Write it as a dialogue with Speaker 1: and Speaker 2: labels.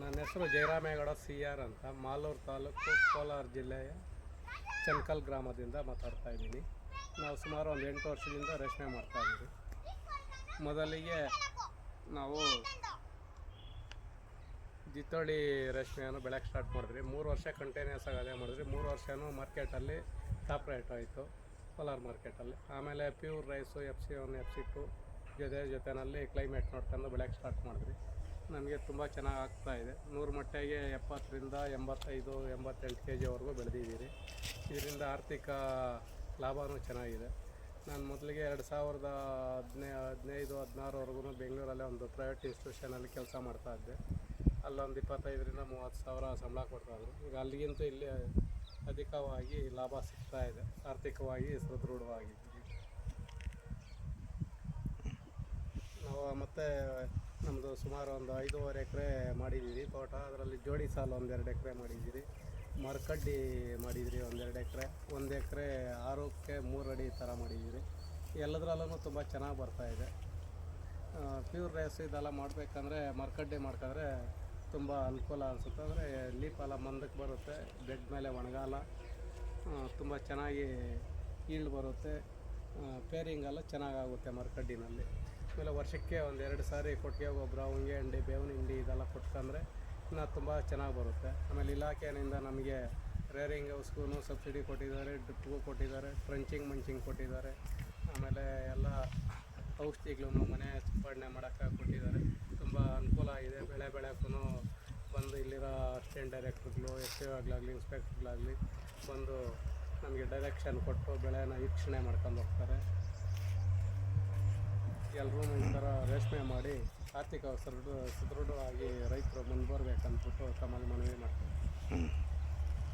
Speaker 1: ನನ್ನ ಹೆಸರು Jayaramegowda C R ಅಂತ. ಮಾಲೂರು ತಾಲೂಕು ಕೋಲಾರ ಜಿಲ್ಲೆಯ ಚನ್ಕಲ್ ಗ್ರಾಮದಿಂದ ಮಾತಾಡ್ತಾ ಇದ್ದೀನಿ. ನಾವು ಸುಮಾರು ಒಂದು ಎಂಟು ವರ್ಷದಿಂದ ರೇಷ್ಮೆ ಮಾಡ್ತಾ ಇದ್ದೀವಿ. ಮೊದಲಿಗೆ ನಾವು ಜಿತ್ತೋಳಿ ರೇಷ್ಮೆಯನ್ನು ಬೆಳೆಯೋಕೆ ಸ್ಟಾರ್ಟ್ ಮಾಡಿದ್ರಿ ಮೂರು ವರ್ಷ ಕಂಟಿನ್ಯೂಸ್ ಆಗಿ ಅದೇ ಮಾಡಿದ್ರಿ ಮೂರು ವರ್ಷವೂ ಮಾರ್ಕೆಟಲ್ಲಿ ಟಾಪ್ ರೇಟ್ ಆಯಿತು, ಕೋಲಾರ ಮಾರ್ಕೆಟಲ್ಲಿ. ಆಮೇಲೆ pure rice, F C one, F C two ಜೊತೆ ಜೊತೆಯಲ್ಲಿ ಕ್ಲೈಮೇಟ್ ನೋಡ್ಕೊಂಡು ಬೆಳೆಯೋಕೆ ಸ್ಟಾರ್ಟ್ ಮಾಡಿದ್ರಿ ನಮಗೆ ತುಂಬ ಚೆನ್ನಾಗಿ ಆಗ್ತಾ ಇದೆ. ನೂರು ಮಟ್ಟಿಗೆ ಎಪ್ಪತ್ತರಿಂದ ಎಂಬತ್ತೈದು, ಎಂಬತ್ತೆಂಟು ಕೆ ಜಿವರೆಗೂ ಬೆಳೆದಿದ್ದೀರಿ. ಇದರಿಂದ ಆರ್ಥಿಕ ಲಾಭವೂ ಚೆನ್ನಾಗಿದೆ. ನಾನು ಮೊದಲಿಗೆ ಎರಡು ಸಾವಿರದ ಹದಿನೈ, ಹದಿನೈದು ಹದಿನಾರುವರೆಗೂ ಬೆಂಗಳೂರಲ್ಲೇ ಒಂದು ಪ್ರೈವೇಟ್ ಇನ್ಸ್ಟಿಟ್ಯೂಷನಲ್ಲಿ ಕೆಲಸ ಮಾಡ್ತಾ ಇದ್ದೆ. ಅಲ್ಲೊಂದು ಇಪ್ಪತ್ತೈದರಿಂದ ಮೂವತ್ತು ಸಾವಿರ ಸಂಬಳ ಕೊಡ್ತಾಯಿದ್ರು. ಈಗ ಅಲ್ಲಿಗಿಂತ ಇಲ್ಲಿ ಅಧಿಕವಾಗಿ ಲಾಭ ಸಿಗ್ತಾ ಇದೆ. ಆರ್ಥಿಕವಾಗಿ ಸದೃಢವಾಗಿದ್ದೀವಿ ನಾವು ಮತ್ತು ಸುಮಾರು ಒಂದು ಐದೂವರೆ ಎಕರೆ ಮಾಡಿದ್ದೀವಿ ತೋಟ, ಅದರಲ್ಲಿ ಜೋಡಿ ಸಾಲು ಒಂದೆರಡು ಎಕರೆ ಮಾಡಿದ್ದೀರಿ. ಮರಕಡ್ಡಿ ಮಾಡಿದಿರಿ ಒಂದೆರಡು ಎಕರೆ. ಒಂದು ಎಕರೆ ಆರಕ್ಕೆ ಮೂರು ಅಡಿ ಥರ ಮಾಡಿದ್ದೀರಿ. ಎಲ್ಲದರಲ್ಲೂ ತುಂಬ ಚೆನ್ನಾಗಿ ಬರ್ತಾಯಿದೆ ಪ್ಯೂರ್ ರೇಸ್ ಇದೆಲ್ಲ ಮಾಡಬೇಕಂದ್ರೆ ಮರಕಡ್ಡಿ ಮಾಡ್ಕೊಂಡ್ರೆ ತುಂಬ ಅನುಕೂಲ ಅನಿಸುತ್ತೆ. ಅಂದರೆ ಲೀಪೆಲ್ಲ ಮಂದಕ್ಕೆ ಬರುತ್ತೆ, ಬೆಡ್ ಮೇಲೆ ಒಣಗಾಲ ತುಂಬ ಚೆನ್ನಾಗಿ ಈಲ್ಡ್ ಬರುತ್ತೆ. ಪೇರಿಂಗೆಲ್ಲ ಚೆನ್ನಾಗಾಗುತ್ತೆ ಮರಕಡ್ಡಿನಲ್ಲಿ. ಆಮೇಲೆ ವರ್ಷಕ್ಕೆ ಒಂದು ಎರಡು ಸಾರಿ ಕೊಟ್ಟಿಗೆ ಗೊಬ್ಬರ ಹೊಂಗೆ ಹಿಂಡಿ, ಬೇವಿನ ಹಿಂಡಿ ಇದೆಲ್ಲ ಕೊಟ್ಕೊಂಡ್ರೆ ಇನ್ನೂ ತುಂಬ ಚೆನ್ನಾಗಿ ಬರುತ್ತೆ. ಆಮೇಲೆ ಇಲಾಖೆಯಿಂದ ನಮಗೆ ರೇರಿಂಗ್ ಹೌಸ್ಗೂ ಸಬ್ಸಿಡಿ ಕೊಟ್ಟಿದ್ದಾರೆ ಡ್ರಿಪ್ಗೂ ಕೊಟ್ಟಿದ್ದಾರೆ ಟ್ರಂಚಿಂಗ್ ಮಂಚಿಂಗ್ ಕೊಟ್ಟಿದ್ದಾರೆ. ಆಮೇಲೆ ಎಲ್ಲ ಔಷಧಿಗಳನ್ನು ಮನೆ ಸಿಂಪಡಣೆ ಮಾಡೋಕ್ಕೆ ಕೊಟ್ಟಿದ್ದಾರೆ. ತುಂಬ ಅನುಕೂಲ ಆಗಿದೆ. ಬೆಳೆ ಬೆಳೆಯೋಕ್ಕೂ ಬಂದು ಇಲ್ಲಿರೋ ಅಸಿಸ್ಟೆಂಟ್ ಡೈರೆಕ್ಟ್ರುಗಳು ಎಸ್ ಟಿ ಆಗಲಾಗಲಿ ಇನ್ಸ್ಪೆಕ್ಟ್ರುಗಳಾಗಲಿ ಬಂದು ನಮಗೆ ಡೈರೆಕ್ಷನ್ ಕೊಟ್ಟು ಬೆಳೆನ ವೀಕ್ಷಣೆ ಮಾಡ್ಕೊಂಡು ಹೋಗ್ತಾರೆ. ಎಲ್ಲರೂ ಈ ಥರ ರೇಷ್ಮೆ ಮಾಡಿ ಆರ್ಥಿಕ ಸದೃಢ ಸದೃಢವಾಗಿ ರೈತರು ಮುಂದೆ ಬರಬೇಕಂದ್ಬಿಟ್ಟು ತಮ್ಮಲ್ಲಿ ಮನವಿ ಮಾಡ್ತಾರೆ